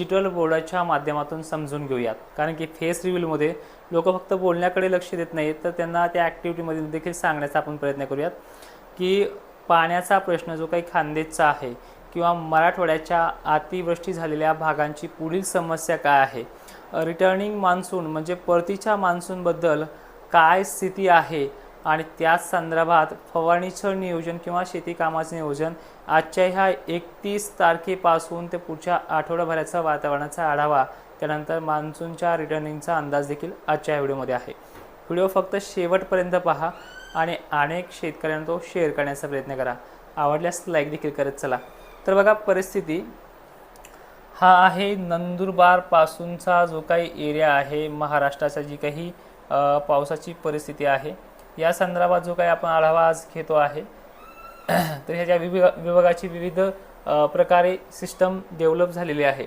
Digital बोर्डाच्या माध्यमातून समजून घेऊयात. कारण की फेस रिव्हिलमध्ये लोक फक्त बोलण्याकडे लक्ष देत नाहीत तर त्यांना त्या ॲक्टिव्हिटीमध्ये देखील सांगण्याचा आपण प्रयत्न करूयात. की पाण्याचा प्रश्न जो काही खानदेशचा आहे किंवा मराठवाड्याच्या अतिवृष्टी झालेल्या भागांची पुढील समस्या काय आहे? रिटर्निंग मान्सून म्हणजे परतीच्या मान्सूनबद्दल काय स्थिती आहे? आणि त्याच संदर्भात फवारणीचं नियोजन किंवा शेती कामाचं नियोजन आजच्या ह्या एकतीस तारखेपासून ते पुढच्या आठवडाभराचा वातावरणाचा आढावा त्यानंतर मान्सूनच्या रिटर्निंगचा अंदाज देखील आजच्या व्हिडिओमध्ये आहे. व्हिडिओ फक्त शेवटपर्यंत पहा आणि अनेक शेतकऱ्यांना तो शेअर करण्याचा प्रयत्न करा. आवडल्यास लाईक देखील करत चला. तर बघा परिस्थिती हा आहे नंदुरबारपासूनचा जो काही एरिया आहे महाराष्ट्राचा जी काही पावसाची परिस्थिती आहे या संदर्भात जो काही आपण आढावा आज घेतो आहे तर ह्याच्या विभागा विभागाची विविध प्रकारे सिस्टम डेव्हलप झालेली आहे.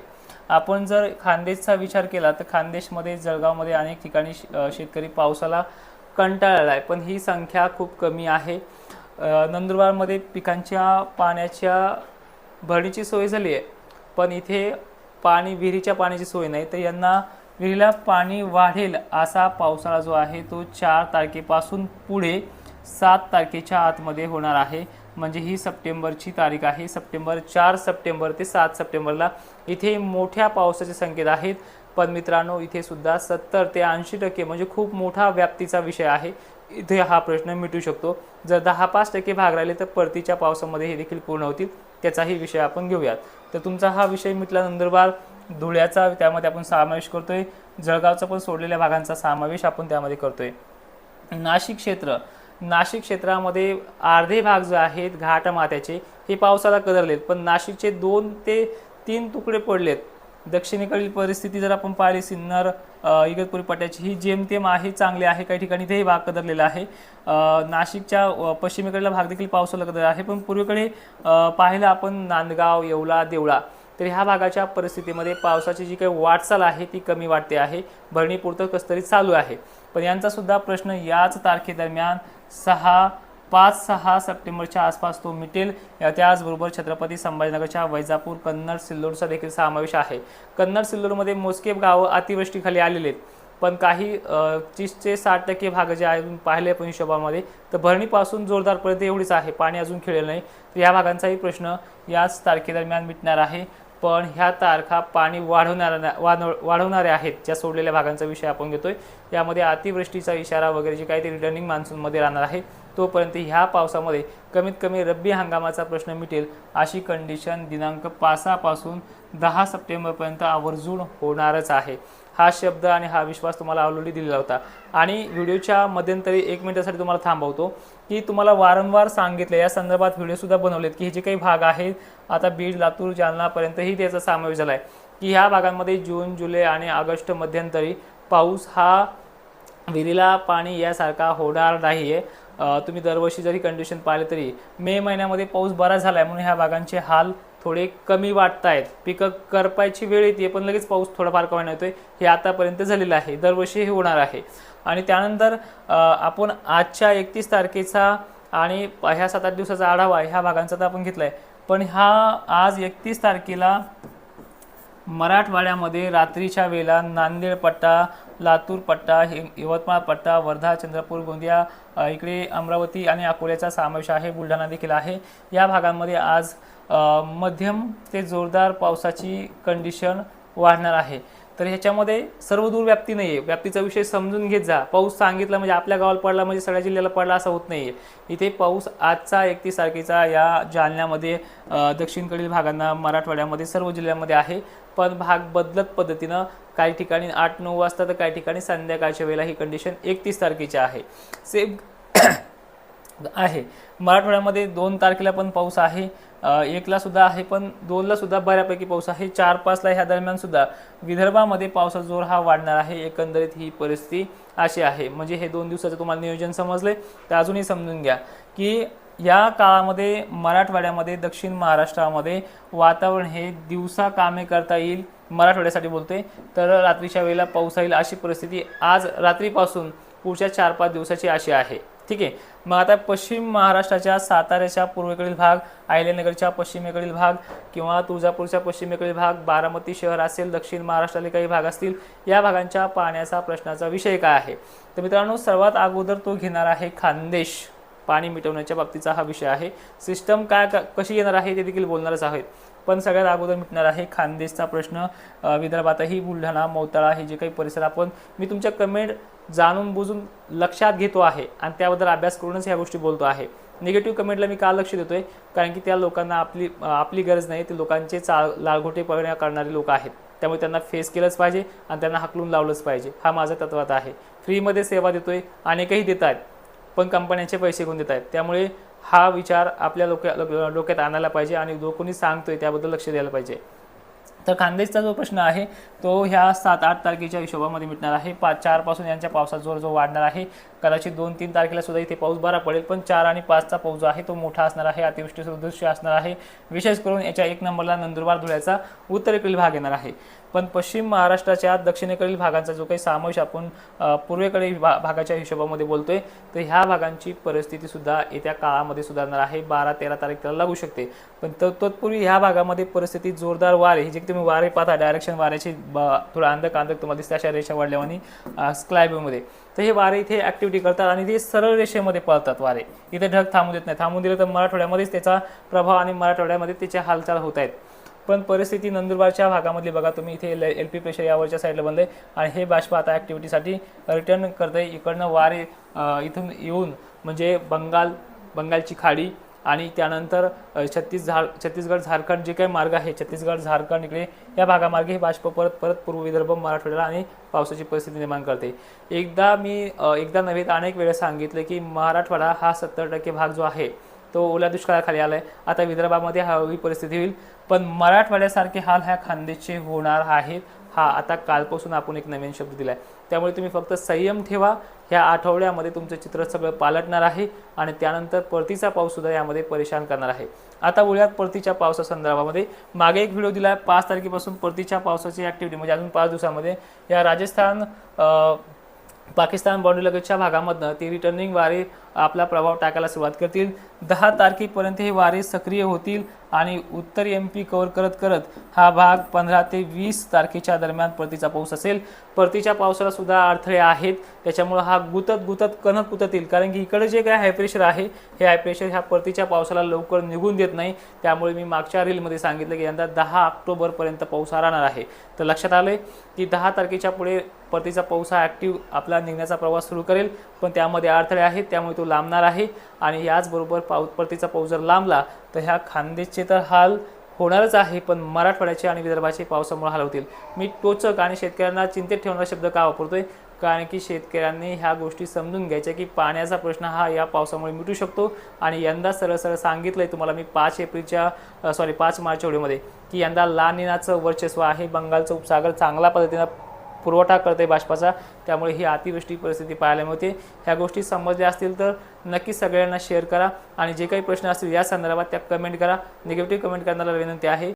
आपण जर खानदेशचा विचार केला तर खानदेशमध्ये जळगावमध्ये अनेक ठिकाणी श- शेतकरी पावसाला कंटाळला आहे पण ही संख्या खूप कमी आहे. नंदुरबारमध्ये पिकांच्या पाण्याच्या भरणीची सोय झाली आहे पण इथे पाणी विहिरीच्या पाण्याची सोय नाही तर यांना विहिरीला पाणी वाढेल असा पावसाळा जो आहे तो चार तारखेपासून पुढे सात तारखेच्या आतमध्ये होणार आहे. म्हणजे ही सप्टेंबरची तारीख आहे. सप्टेंबर चार सप्टेंबर ते सात सप्टेंबरला इथे मोठ्या पावसाचे संकेत आहेत. पण मित्रांनो इथे सुद्धा सत्तर ते ऐंशी टक्के म्हणजे खूप मोठा व्याप्तीचा विषय आहे. इथे हा प्रश्न मिटू शकतो. जर दहा पाच टक्के भाग राहिले तर परतीच्या पावसामध्ये हे देखील पूर्ण होतील. त्याचाही विषय आपण घेऊयात. तर तुमचा हा विषय मिटला नंदुरबार धुळ्याचा त्यामध्ये आपण समावेश करतोय. जळगावचा पण सोडलेल्या भागांचा समावेश आपण त्यामध्ये करतोय. नाशिक क्षेत्र. नाशिक क्षेत्रामध्ये अर्धे भाग जे आहेत घाट माथ्याचे हे पावसाला कदरलेत. पण नाशिकचे दोन ते तीन तुकडे पडलेत. दक्षिणेकडील परिस्थिती जर आपण पाहिली सिन्नर इगतपुरी पट्ट्याची ही जेमतेम आहे चांगली आहे काही ठिकाणी तेही भाग कदरलेला आहे. नाशिकच्या पश्चिमेकडला भाग देखील पावसाला कदर आहे. पण पूर्वेकडे पाहिलं आपण नांदगाव येवला देवळा. तर ह्या भागाच्या परिस्थितीमध्ये पावसाची जी काही वाटचाल आहे ती कमी वाटते आहे. भरणीपुरतं कसतरी चालू आहे. पण यांचासुद्धा प्रश्न याच तारखेदरम्यान सहा पाच सहा सप्टेंबरच्या आसपास तो मिटेल. या त्याचबरोबर छत्रपती संभाजीनगरच्या वैजापूर कन्नड सिल्लोडचा देखील समावेश आहे. कन्नड सिल्लोडमध्ये मोजके गावं अतिवृष्टीखाली आलेले आहेत. पण काही तीसचे साठ टक्के भाग जे आहे पाहिले आपण हिशोबामध्ये तर भरणीपासून जोरदारपर्यंत एवढीच आहे. पाणी अजून खेळलेलं नाही. तर या भागांचाही प्रश्न याच तारखेदरम्यान मिटणार आहे. पण ह्या तारखा पाणी वाढवणाऱ्या वाढव- वाढवणाऱ्या आहेत ज्या सोडलेल्या भागांचा विषय आपण घेतोय. यामध्ये अतिवृष्टीचा इशारा वगैरे जे काही ते रिटर्निंग मान्सूनमध्ये राहणार आहे तोपर्यंत ह्या पावसामध्ये कमीत कमी रब्बी हंगामाचा प्रश्न मिटेल अशी कंडिशन दिनांक पासापासून दहा सप्टेंबरपर्यंत आवर्जून होणारच आहे. हा शब्द आणि हा विश्वास तुम्हाला ऑलरेडी दिलेला होता. आणि व्हिडिओच्या मध्यंतरी एक मिनिटासाठी तुम्हाला थांबवतो की तुम्हाला वारंवार सांगितलं या संदर्भात व्हिडिओसुद्धा बनवलेत की हे जे काही भाग आहेत आता बीड लातूर जालनापर्यंतही त्याचा समावेश झाला आहे की ह्या भागांमध्ये जून जुलै आणि ऑगस्ट मध्यंतरी पाऊस हा विहिरीला पाणी यासारखा होणार नाही आहे तुम्ही दरवर्षी जरी कंडिशन पाहिले तरी मे महिन्यामध्ये पाऊस बरा झाला आहे म्हणून ह्या भागांचे हाल थोडे कमी वाटत आहेत पिकं करपायची वेळ येते पण लगेच पाऊस थोडाफार कमी येतोय हे आतापर्यंत झालेलं आहे. दरवर्षी हे होणार आहे. आणि त्यानंतर आपण आजच्या एकतीस तारखेचा आणि ह्या सात आठ दिवसाचा आढावा ह्या भागांचा तर आपण घेतला आहे पण हा आज एकतीस तारखेला मराठवाड्यामध्ये रात्रीच्या वेळेला नांदेड पट्टा लातूर पट्टा हे यवतमाळ पट्टा वर्धा चंद्रपूर गोंदिया इकडे अमरावती आणि अकोल्याचा समावेश आहे बुलढाणा देखील आहे. या भागांमध्ये आज मध्यम ते जोरदार पावसाची कंडिशन वाढणार आहे. तर ह्याच्यामध्ये सर्व दूर व्याप्ती नाही आहे व्याप्तीचा विषय समजून घेत जा. पाऊस सांगितला म्हणजे आपल्या गावाला पडला म्हणजे सगळ्या जिल्ह्याला पडला असं होत नाही आहे इथे पाऊस आजचा एकतीस तारखेचा या जालन्यामध्ये दक्षिणकडील भागांना मराठवाड्यामध्ये सर्व जिल्ह्यामध्ये आहे. पण भाग बदलत पद्धतीनं काही ठिकाणी आठ नऊ वाजता तर काही ठिकाणी संध्याकाळच्या वेळेला ही कंडिशन एकतीस तारखेची आहे. सेम आहे. मराठवाड्यामध्ये दोन तारखेला पण पाऊस आहे. एकला सुद्धा आहे पण दोनला सुद्धा बऱ्यापैकी पाऊस आहे. चार पाचला ह्या दरम्यान सुद्धा विदर्भामध्ये पावसाचा जोर हा वाढणार आहे. एकंदरीत ही परिस्थिती अशी आहे. म्हणजे हे दोन दिवसाचं तुम्हाला नियोजन समजले तर अजूनही समजून घ्या की या काळामध्ये मराठवाड्यामध्ये दक्षिण महाराष्ट्रामध्ये वातावरण हे दिवसा कामे करता येईल मराठवाड्यासाठी बोलते तर रात्रीच्या वेळेला पाऊस येईल अशी परिस्थिती आज रात्रीपासून पुढच्या चार पाच दिवसाची अशी आहे. ठीक आहे. मग आता पश्चिम महाराष्ट्राच्या साताऱ्याच्या पूर्वेकडील भाग अहिल्यानगरच्या पश्चिमेकडील भाग किंवा तुळजापूरच्या पश्चिमेकडील भाग बारामती शहर असेल दक्षिण महाराष्ट्रातील काही भाग असतील या भागांच्या पाण्याचा प्रश्नाचा विषय काय आहे? तर मित्रांनो सर्वात अगोदर तो घेणार आहे खानदेश. पाणी मिटवण्याच्या बाबतीचा हा विषय आहे. सिस्टम काय क- कशी येणार आहे ते देखील बोलणारच आहेत. पण सगळ्यात अगोदर मिटणार आहे खानदेशचा प्रश्न. विदर्भातही बुलढाणा मोताळा हे जे काही परिसर आपण मी तुमच्या कमेंट जाणून बुजून लक्षात घेतो आहे आणि त्याबद्दल अभ्यास करूनच ह्या गोष्टी बोलतो आहे. निगेटिव्ह कमेंटला मी का लक्ष देतोय? कारण की त्या लोकांना आपली आपली गरज नाही ते लोकांचे चा लाळघोटे पळण्या करणारे लोक आहेत. त्यामुळे त्यांना फेस केलंच पाहिजे आणि त्यांना हकलून लावलंच पाहिजे. हा माझा तत्वात आहे. फ्रीमध्ये सेवा देतोय. अनेकही देत आहेत. पण कंपन्यांचे पैसे घेऊन देत आहेत त्यामुळे हा विचार आपल्या डोक्या डोक्यात आणायला पाहिजे आणि जो कोणी सांगतोय त्याबद्दल लक्ष द्यायला पाहिजे. तर खानदेशचा जो प्रश्न आहे तो ह्या सात आठ तारखेच्या हिशोबामध्ये मिटणार आहे. पाच चारपासून यांच्या पावसाचा जोर जो वाढणार आहे. कदाचित दोन तीन तारखेला सुद्धा इथे पाऊस बरा पडेल पण चार आणि पाचचा पाऊस जो आहे तो मोठा असणार आहे अतिवृष्टी सदृश्य असणार आहे. विशेष करून याच्या एक नंबरला नंदुरबार धुळ्याचा उत्तरेकडील भाग येणार आहे. पण पश्चिम महाराष्ट्राच्या दक्षिणेकडील भागांचा जो काही समावेश आपण पूर्वेकडील भा भागाच्या हिशोबामध्ये बोलतोय तर ह्या भागांची परिस्थितीसुद्धा येत्या काळामध्ये सुधारणार आहे. बारा तेरा तारखेला लागू शकते. पण तत्पूर्वी ह्या भागामध्ये परिस्थिती जोरदार वारे हे जे तुम्ही वारे पाहता डायरेक्शन वाऱ्याची ब- थोडं अंधक अंधक तुम्हाला दिसते अशा रेषा वाढल्यावानी स्क्लायबमध्ये तर हे वारे इथे ॲक्टिव्हिटी करतात आणि ते सरळ रेषेमध्ये पळतात वारे. इथे ढग थांबू देत नाही थांबून दिलं तर मराठवाड्यामध्येच त्याचा प्रभाव आणि मराठवाड्यामध्ये त्याचे हालचाल होत आहेत. पण परिस्थिती नंदुरबारच्या भागामधली बघा तुम्ही इथे एल पी प्रेशर यावरच्या साईडला बनलंय आणि हे बाष्प आता ॲक्टिव्हिटीसाठी रिटर्न करतंय. इकडनं वारे इथून येऊन म्हणजे बंगाल बंगालची खाडी आणि त्यानंतर छत्तीस झार छत्तीसगड झारखंड जे काही मार्ग आहे छत्तीसगड झारखंड इकडे या भागामार्गे हे बाष्प परत परत पूर्व विदर्भ मराठवाड्याला आणि पावसाची परिस्थिती निर्माण करते. एकदा मी एकदा नव्हे तर अनेक वेळेस सांगितलं की मराठवाडा हा सत्तर टक्के भाग जो आहे तो ओल्या दुष्काळाखाली आला आहे आता विदर्भामध्ये हवी परिस्थिती होईल पण मराठवाड्यासारखे हाल ह्या खानदेशचे होणार आहेत हा आता कालपासून आपण एक नवीन शब्द दिला आहे त्यामुळे तुम्ही फक्त संयम ठेवा ह्या आठवड्यामध्ये तुमचं चित्र सगळं पालटणार आहे आणि त्यानंतर परतीचा पाऊससुद्धा यामध्ये परेशान करणार आहे. आता बोलूयात परतीच्या पावसासंदर्भामध्ये. मागे एक व्हिडिओ दिला आहे पाच तारखेपासून परतीच्या पावसाची ॲक्टिव्हिटी म्हणजे अजून पाच दिवसामध्ये. या राजस्थान पाकिस्तान बॉर्डरलगतच्या भागामधनं ती रिटर्निंग वारे आपला प्रभाव टाकायला सुरुवात करतील. दहा तारखेपर्यंत हे वारे सक्रिय होतील आणि उत्तर एम पी कवर करत करत हा भाग पंधरा ते वीस तारखेच्या दरम्यान परतीचा पाऊस असेल. परतीच्या पावसाला सुद्धा अडथळे आहेत. त्याच्यामुळं हा गुतत गुतत कणत गुतत येईल कारण की इकडे जे काय हाय प्रेशर आहे हे हाय प्रेशर ह्या परतीच्या पावसाला लवकर निघून देत नाही. त्यामुळे मी मागच्या रीलमध्ये सांगितलं की यंदा दहा ऑक्टोबरपर्यंत पाऊस हा राहणार आहे. तर लक्षात आलं की दहा तारखेच्या पुढे परतीचा पाऊस हा ॲक्टिव्ह आपला निघण्याचा प्रवास सुरू करेल. पण त्यामध्ये अडथळे आहेत. त्यामुळे तो लांबणार आहे आणि याचबरोबर पाऊ परतीचा पाऊस जर लांबला तर ह्या खानदेशचे तर हाल होणारच आहे पण मराठवाड्याचे आणि विदर्भाचे पावसामुळे हाल होतील. मी टोचक आणि शेतकऱ्यांना चिंतेत ठेवणारा शब्द का वापरतोय? कारण की शेतकऱ्यांनी ह्या गोष्टी समजून घ्यायच्या की पाण्याचा प्रश्न हा या पावसामुळे मिटू शकतो. आणि यंदा सरळ सरळ सांगितलंय तुम्हाला मी पाच एप्रिलच्या सॉरी पाच मार्च व्हिडिओमध्ये की यंदा लानिनाचं वर्चस्व आहे बंगालचं उपसागर चांगल्या पद्धतीनं पुरवठा करते बाष्पाचा त्यामुळे ही अतिवृष्टी परिस्थिती पाहायला मिळते. ह्या गोष्टी समजल्या असतील तर नक्की सगळ्यांना शेअर करा. आणि जे काही प्रश्न असतील या संदर्भात त्या कमेंट करा. निगेटिव्ह कमेंट करण्याला विनंती आहे.